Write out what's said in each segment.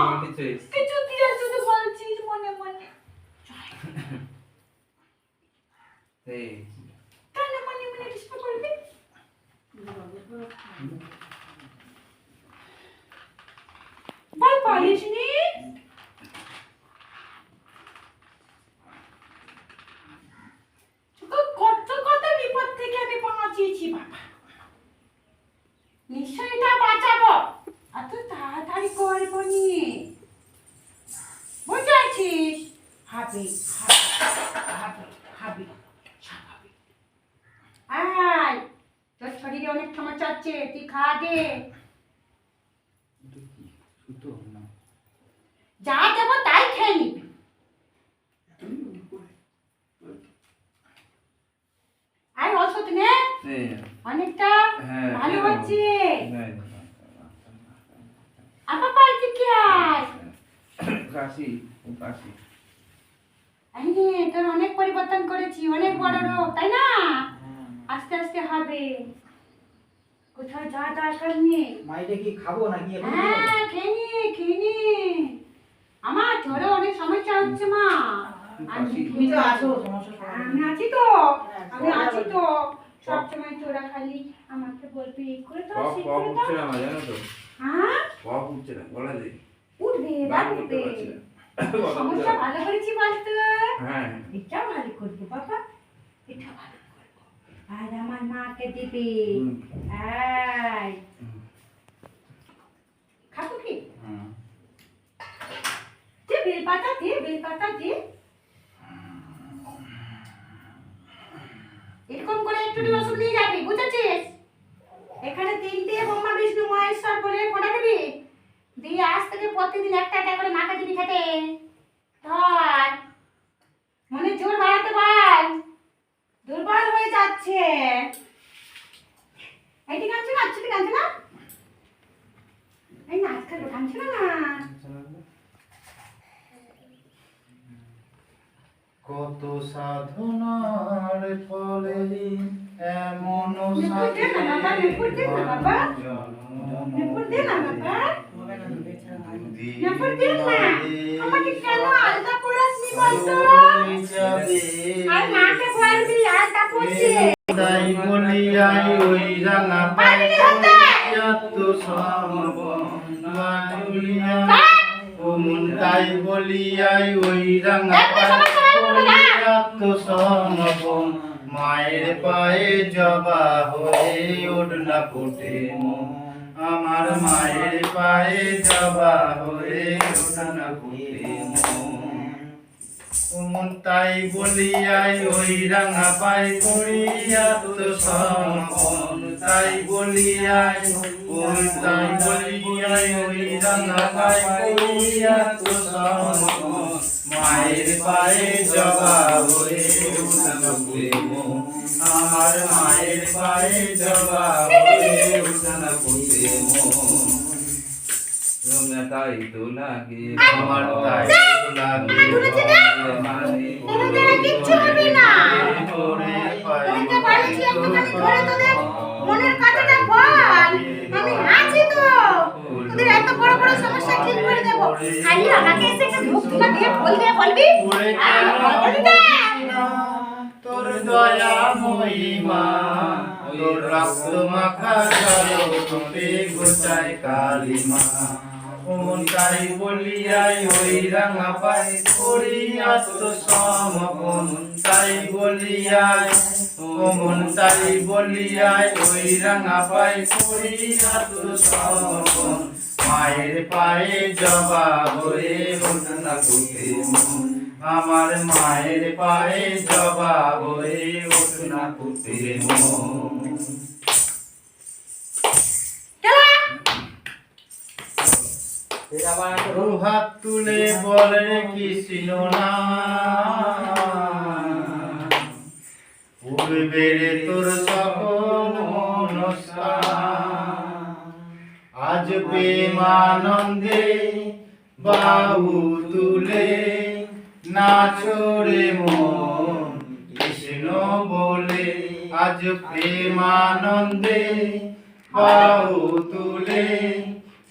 না। মাসি বলেছিস। কিছু দিয়ে শুধু বলছিস মনে মনে এই, কেন মনে মনে ডিস্টার্ব করবি বল পারিস নি তোকে কত কত বিপদ থেকে আমি বাঁচিয়েছি বাবা নিশ্চয়ই এটা বাঁচাবো এত তাড়াতাড়ি করব নিয়ে বুঝতে পারছিস হবে হবে হবে হবে সব হবে আয় তোর শরীরে অনেক সমস্যা হচ্ছে তুই খা না। যা দেবো তাই খেয়ে নিবি। আর ওষুধ নে। অনেকটা হ্যাঁ, ভালো হচ্ছে। হ্যাঁ, এই নাও। আমার বাড়িতে কি আয় কাশি কাশি। এই তোর অনেক পরিবর্তন করেছি অনেক বড় রোগ তাই না? আস্তে আস্তে হবে। কোথাও যা দরকার নেই মাইটা কি খাব নাকি এখন? হ্যাঁ খেয়ে খেয়ে নে। আমার জ্বরে অনেক সমস্যা হচ্ছে মা। তুমি তো আছো সমস্যা আমি আছি তো। আমি আছি তো। সব সময় তোরা খালি। আমাকে বলবি এই করে কফ সেই করে উঠছে না জানো তো? হ্যাঁ? কফ উঠছে না গলা দিয়ে উঠবে এবার উঠবে। সমস্যা ভালো করেছি বলতো। হ্যাঁ এটা ভালো করব বাবা। এটা ভালো করব। আর আমার মাকে দিবি। হুম। খাব কি হুম। দে বেল দে বেল দে এরকম করে একটু নিয়ে যাবি বুঝেছিস? এখানে তিনটে ব্রহ্মা বিষ্ণু মহেশ্বর বলে ফোটা দিবি দিয়ে আজ থেকে প্রতিদিন একটা একটা করে মাকে দিবি খেতে ধর মনে জোর বাড়াতে পার দুর্বল হয়ে যাচ্ছে এইটি কাঁদছে না আচ্ছুটি কাঁদছে না এই না আজকাল কাঁদছে না না কত সাধনার ফলে এমন নুপুর দে না বাবা, নুপুর দে না বাবা। নুপুর দে না বাবা নুপুর দে না আমাকে কেন আলতা পড়াসনি বলতো আর মাকে বলবি আলতা পড়ছে তাই বলিয়াই ওই রাঙা পারবি হতে। তো ও মন তাই বলিয়াই ওই রাঙা তো মায়ের পায়ে জবা হয়ে ওড়না ফুটে মন। আমার মায়ের পায়ে জবা হয়ে ওড়না ফুটে মন। তাই বলিয়াই ওই রাঙা পাই পড়িয়া তো সমপন তাই বলিয়াই ওই তাই বলিয়াই ওই রাঙা পাই পড়িয়া তো মায়ের পায়ে জবা হয়ে আমার মায়ের পায়ে জবা হয়ে উঠবে রোনা তাই তো লাগে আমার তাই লাগে। তোদের কিচ্ছু হবে না। মনের কথাটা বল। আমি আছি তো। তোদের এত বড় বড় সমস্যা ঠিক করে দেব। খালি আমাকে এসে একটা ধূপ ধুনা দিয়ে ঢোল দিয়ে বলবি। তোর দয়া মহিমা তোর রক্ত মাখা জল তোরে গোচাই কালিমা ওমন বলিয়াই ওই রাঙা পাই করিয়া তো সমপন তাই বলিয়াই ওমন বলিয়াই ওই রাঙা পাই করিয়া তো সমপন মায়ের পায়ে জবা হয়ে ওঠনা কুটে আমার মায়ের পায়ে জবা হয়ে ওঠনা কুটে মন। হাত তুলে বলে কৃষ্ণ না উড়বে রে তোর সকল আজ প্রেমানন্দে বাহু তুলে নাচরে মন, কৃষ্ণ বলে আজ প্রেমানন্দে বাহু তুলে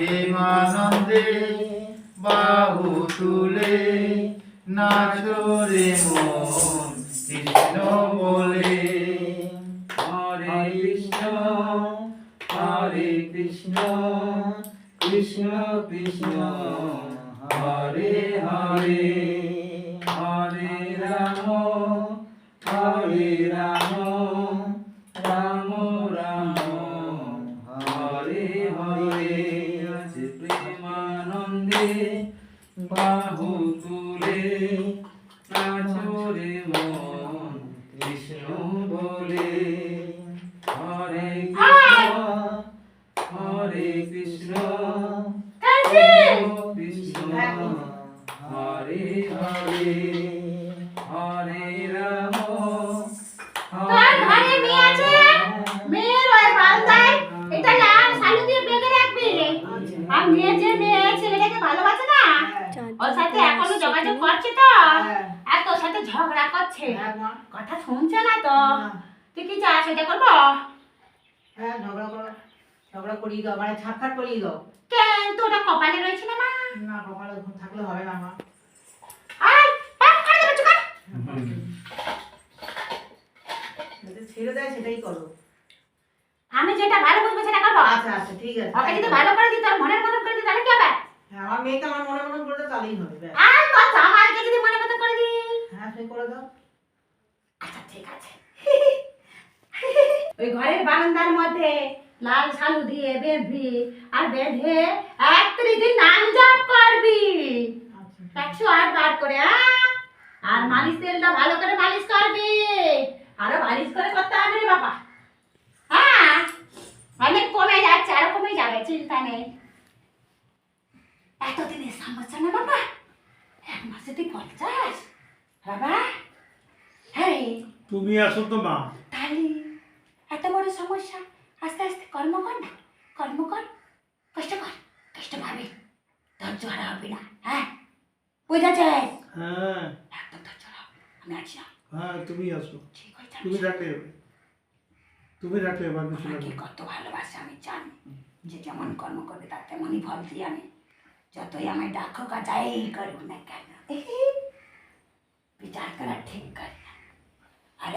প্রেমানন্দে বাহু তুলে নাচরে মন, কৃষ্ণ বলে। হরে কৃষ্ণ হরে কৃষ্ণ কৃষ্ণ কৃষ্ণ, হরে হরে। হরে রাম হরে কৃষ্ণ হরে কৃষ্ণ কৃষ্ণ হরে হরে হরে রাম তোর ঘরে মেয়ে আছে? মেয়ের ওই বালদায় এটা লাল শালু দিয়ে বেঁধে রাখবি আর মেয়ে যে মেয়ে ছেলেটাকে ভালোবাসে না? ওর সাথে এখনও যোগাযোগ করছে তো? আর তোর সাথে ঝগড়া করছে। হ্যাঁ কথা শুনছে না তো? না। তুই কি চাস এটা করব? হ্যাঁ ঝগড়া করো ঝগড়া করিয়ে দাও মানে ছাটখাট করিয়ে দাও। কেন? তো ওটা কপালে রয়েছে না মা? না কপালে ঘুম থাকলে হবে না মা। ছেড়ে দেয় সেটাই করো। আমি যেটা ভালো বুঝব সেটা করব। আচ্ছা আচ্ছা ঠিক আছে। ওকে যদি ভালো করে দিই তোর মনের মতন করে দিই তাহলে কি হবে? হ্যাঁ আমার মেয়েকে আমার মনে মতন করে তাহলেই হবে। আর তোর জামাইকে যদি মনের মতন করে দিই? হ্যাঁ সে করে দাও। আচ্ছা ঠিক আছে। ওই ঘরের বারান্দার মধ্যে লাল শালু দিয়ে বেঁধবি আর বেঁধে একত্রিশ দিন নাম জপ করবি। আচ্ছা। একশো আট বার করে? আর মালিশ তেলটা ভালো করে মালিশ করবি। আরও মালিশ করে করতে হবে রে বাবা। হ্যাঁ অনেক কমে যাচ্ছে আরও কমে যাবে চিন্তা নেই। এতদিনের সমস্যা না বাবা। এক মাসে তুই পঞ্চাশ। বাবা। হ্যাঁ তুমি আসো তো মা। তাহলে এত বড় সমস্যা। আস্তে আস্তে কর্ম কর না। কর্ম কর। কষ্ট কর। কষ্ট পাবি। ধৈর্য হারা হবে না। হ্যাঁ? বুঝেছে? হ্যাঁ। একদম ধৈর্য হারা না। আমি আছি না। হ্যাঁ তুমি আসো। ঠিক যাবে তুমি রাখলে তুমি রাখলে হবে কিছু লাগবে কত ভালোবাসে আমি জানি। যে যেমন কর্ম করবে তার তেমনই ফল দিই আমি। যতই আমায় ডাকো কা যাই করুক না কেন। বিচার করা ঠিক করে না। আর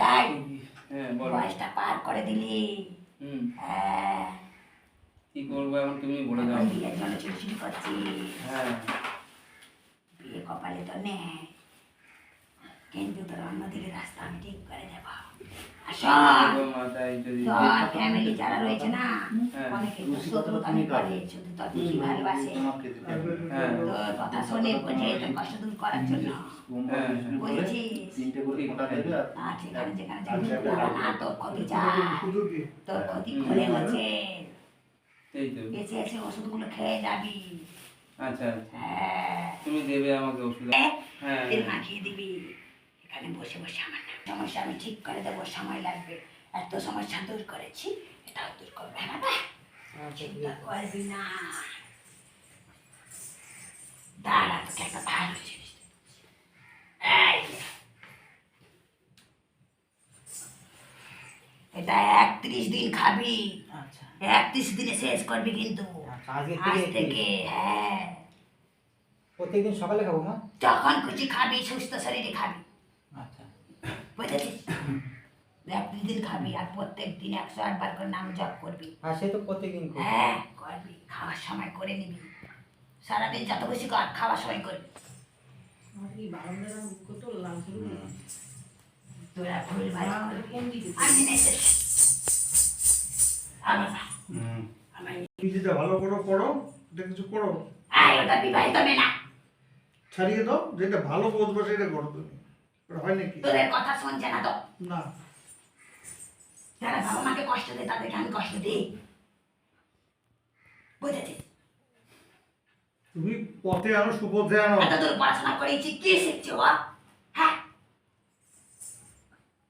বয়সটা পার করে দিলি। হুম। হ্যাঁ। কি করব এখন তুমি বলে দাও। বিয়ের জন্য ছুটি করছি হ্যাঁ। বিয়ে কপালে তো নেই। কিন্তু তোর অন্যদিকে রাস্তা আমি ঠিক করে দেব। আসো। গো মাতাই যদি তোর ফ্যামিলি যারা রয়েছে না হ্যাঁ। অনেকে তো শত্রুতামি করে শুধু তোর বেশি ভালোবাসে? হ্যাঁ কথা শুনে বোঝে তোর কষ্ট দূর করার জন্য। হ্যাঁ। বুঝেছিস ঠিক আছে। না সেখানে যেখানে যাবি না তোর ক্ষতি চায় তোর ক্ষতি করে হচ্ছে এসে এসে ওষুধগুলো খেয়ে যাবি। আচ্ছা। হ্যাঁ। তুমি দেবে আমাকে ওষুধ। হ্যাঁ। মাখিয়ে দিবি। এখানে বসে বসে আমার না সমস্যা আমি ঠিক করে দেবো সময় লাগবে। এত সমস্যা দূর করেছি এটাও দূর করবে হ্যাঁ বাবা। চিন্তা করবি না। দাঁড়া তোকে একটা ভালো জিনিস দিচ্ছি। এই নে। এটা একত্রিশ দিন খাবি। আচ্ছা। একত্রিশ দিনে শেষ করবি কিন্তু। আচ্ছা আজ থেকে থেকে হ্যাঁ। প্রত্যেকদিন সকালে খাব মা? যখন খুশি খাবি সুস্থ শরীরে খাবি। আচ্ছা বুঝেছিস দিন খাবি আর প্রত্যেক দিন একশো আটবার করে নাম জপ করবি। আর সে তো প্রত্যেকদিন করি হ্যাঁ করবি। খাওয়ার সময় করে নিবি। সারাদিন যত খুশি কর খাওয়ার সময় করবি। তোরা ভুল ভাই। আমি নেই যেটা ভালো করো করো এটা কিছু করো। ছাড়িয়ে দাও যেটা ভালো বোধবে সেটা করো তুমি। হয় নাকি? তোদের কথা শুনছে না তো? না। যারা বাবা মাকে কষ্ট দেয় তাদেরকে আমি কষ্ট দিই। বুঝেছিস তুমি পথে আরও সুপথে আনো। এত দূর পড়াশোনা করেছি কি শিখছো